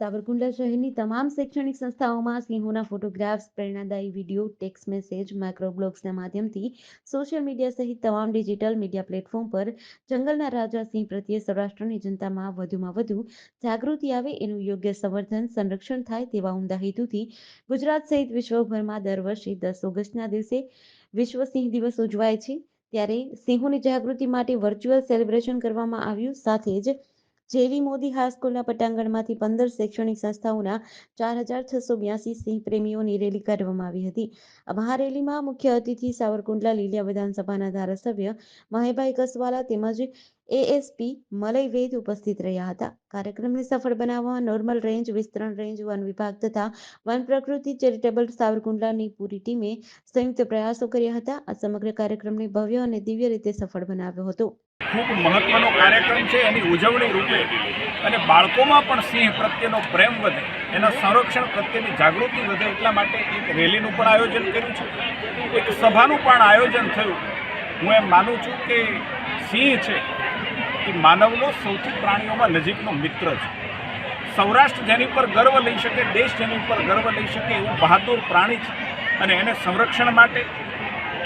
સાવરકુંડલા શહેરની તમામ શૈક્ષણિક સંસ્થાઓમાં સિંહોના ફોટોગ્રાફ્સ, પ્રેરણાદાયી વીડિયો, ટેક્સ્ટ મેસેજ, માઇક્રોબ્લોગ્સના માધ્યમથી સોશિયલ મીડિયા સહિત તમામ ડિજિટલ મીડિયા પ્લેટફોર્મ પર જંગલના રાજા સિંહ પ્રત્યે સૌરાષ્ટ્રની જનતામાં વધુમાં વધુ જાગૃતિ આવે એનું યોગ્ય સંવર્ધન, સંરક્ષણ થાય તેવા ઉમદા હેતુથી ગુજરાત સહિત વિશ્વભરમાં દર વર્ષે દસ ઓગસ્ટના દિવસે વિશ્વ સિંહ દિવસ ઉજવાય છે. ત્યારે સિંહોની જાગૃતિ માટે વર્ચ્યુઅલ સેલિબ્રેશન કરવામાં આવ્યું. સાથે જ જેવી મોદી હાઈસ્કૂલના પટાંગણમાંથી પંદર શૈક્ષણિક સંસ્થાઓના ચાર હજાર છસો બ્યાસી સિંહ પ્રેમીઓની રેલી કાઢવામાં આવી હતી. મહારેલીમાં મુખ્ય અતિથિ સાવરકુંડલા લીલિયા વિધાનસભાના ધારાસભ્ય મહેભાઈ કસવાલા તેમજ એએસપી મલય વેદ ઉપસ્થિત રહ્યા હતા. કાર્યક્રમને સફળ બનાવવા નોર્મલ રેન્જ વિસ્તરણ રેન્જ વન વિભાગ તથા વન પ્રકૃતિ ચેરિટેબલ સાવરકુંડલાની પૂરી ટીમે સંયુક્ત પ્રયાસો કર્યા હતા. આ સમગ્ર કાર્યક્રમને ભવ્ય અને દિવ્ય રીતે સફળ બનાવ્યો હતો. ખૂબ મહત્વનો કાર્યક્રમ છે. એની ઉજવણી રૂપે અને બાળકોમાં પણ સિંહ પ્રત્યેનો પ્રેમ વધે, એના સંરક્ષણ પ્રત્યેની જાગૃતિ વધે એટલા માટે એક રેલીનું પણ આયોજન કર્યું છે. એક સભાનું પણ આયોજન થયું. હું એમ માનું છું કે સિંહ છે એ માનવનો સૌથી પ્રાણીઓમાં નજીકનો મિત્ર છે. સૌરાષ્ટ્ર જેની પર ગર્વ લઈ શકે, દેશ જેની પર ગર્વ લઈ શકે એવું બહાદુર પ્રાણી છે અને એને સંરક્ષણ માટે,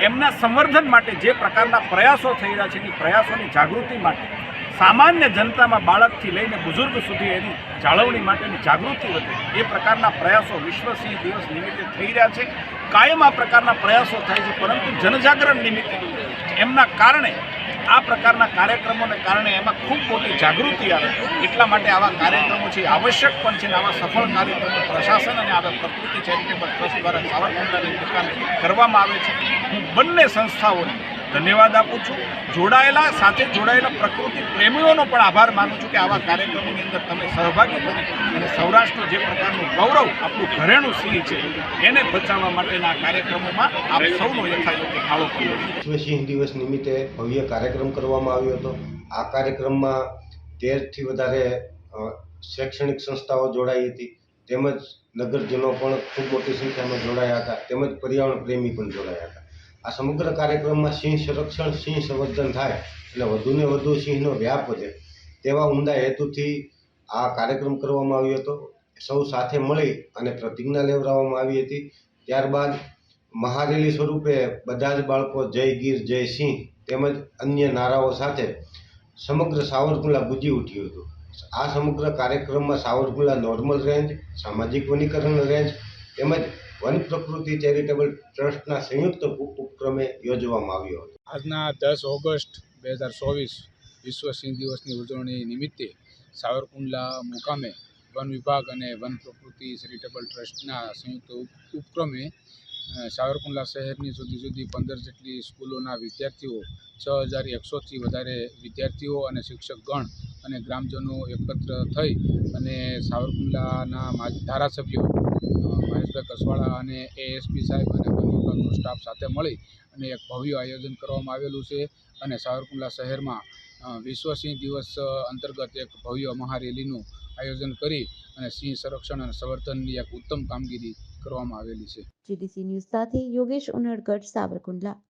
એમના સંવર્ધન માટે જે પ્રકારના પ્રયાસો થઈ રહ્યા છે એની પ્રયાસોની જાગૃતિ માટે, સામાન્ય જનતામાં બાળકથી લઈને બુઝુર્ગ સુધી એની જાળવણી માટેની જાગૃતિ વધે, એ પ્રકારના પ્રયાસો વિશ્વ સિંહ દિવસ નિમિત્તે થઈ રહ્યા છે. કાયમ આ પ્રકારના પ્રયાસો થાય છે, પરંતુ જનજાગરણ નિમિત્તે એમના કારણે આ પ્રકારના કાર્યક્રમોને કારણે એમાં ખૂબ મોટી જાગૃતિ આવે. એટલા માટે આવા કાર્યક્રમો છે આવશ્યક પણ છે આવા સફળ કાર્યક્રમો પ્રશાસન અને આવા પ્રકૃતિ ચેરિટેબલ ટ્રસ્ટ દ્વારા સાવરકુંડલાની દુકાને કરવામાં આવે છે. હું બંને સંસ્થાઓને ધન્યવાદ આપું છું. જોડાયેલા, સાથે જોડાયેલા પ્રકૃતિ પ્રેમીઓનો પણ આભાર માનું છું કે આવા કાર્યક્રમોની અંદર તમે સહભાગી બની અને સૌરાષ્ટ્ર જે પ્રકારનું ગૌરવ આપણું ઘરેણું સિંહ છે, એને બચાવવા માટેના કાર્યક્રમોમાં આપ સૌનો યથાયોગ્ય ફાળો કર્યો વિશ્વ સિંહ દિવસ નિમિત્તે ભવ્ય કાર્યક્રમ કરવામાં આવ્યો હતો. આ કાર્યક્રમમાં તેરથી વધારે શૈક્ષણિક સંસ્થાઓ જોડાઈ હતી. તેમજ નગરજનો પણ ખૂબ મોટી સંખ્યામાં જોડાયા હતા. તેમજ પર્યાવરણ પ્રેમી પણ જોડાયા હતા. આ સમગ્ર કાર્યક્રમમાં સિંહ સંરક્ષણ, સિંહ સંવર્ધન થાય એટલે વધુને વધુ સિંહનો વ્યાપ વધે. તેવા ઊંડા હેતુથી આ કાર્યક્રમ કરવામાં આવ્યો હતો. સૌ સાથે મળી અને પ્રતિજ્ઞા લેવડાવવામાં આવી હતી. ત્યારબાદ મહારેલી સ્વરૂપે બધા જ બાળકો જય ગીર, જય સિંહ તેમજ અન્ય નારાઓ સાથે સમગ્ર સાવરકુંડલા ગુજી ઉઠ્યું હતું. આ સમગ્ર કાર્યક્રમમાં સાવરકુંડલા નોર્મલ રેન્જ, સામાજિક વનીકરણ રેન્જ તેમજ વન પ્રકૃતિ ચેરિટેબલ ટ્રસ્ટના સંયુક્ત ઉપક્રમે યોજવામાં આવ્યો હતો. આજના દસ ઓગસ્ટ બે હજાર ચોવીસ વિશ્વ સિંહ દિવસની ઉજવણી નિમિત્તે સાવરકુંડલા મુકામે વન વિભાગ અને વન પ્રકૃતિ ચેરિટેબલ ટ્રસ્ટના સંયુક્ત ઉપક્રમે સાવરકુંડલા શહેરની જુદી જુદી પંદર જેટલી સ્કૂલોના વિદ્યાર્થીઓ, છ હજાર એકસોથી વધારે વિદ્યાર્થીઓ અને શિક્ષકગણ અને ગ્રામજનો એકત્ર થઈ અને સાવરકુંડલાના ધારાસભ્યો મહેશભાઈ કસવાળા અને એએસપી સાહેબ અને વન વિભાગનો સ્ટાફ સાથે મળી અને એક ભવ્ય આયોજન કરવામાં આવેલું છે અને સાવરકુંડલા શહેરમાં વિશ્વ સિંહ દિવસ અંતર્ગત એક ભવ્ય મહારેલીનું આયોજન કરી અને સિંહ સંરક્ષણ અને સંવર્ધનની એક ઉત્તમ કામગીરી કરવામાં આવેલી છે. જીડીસી ન્યૂઝ સાથે યોગેશ ઉનડગઢ સાવરકુંડલા.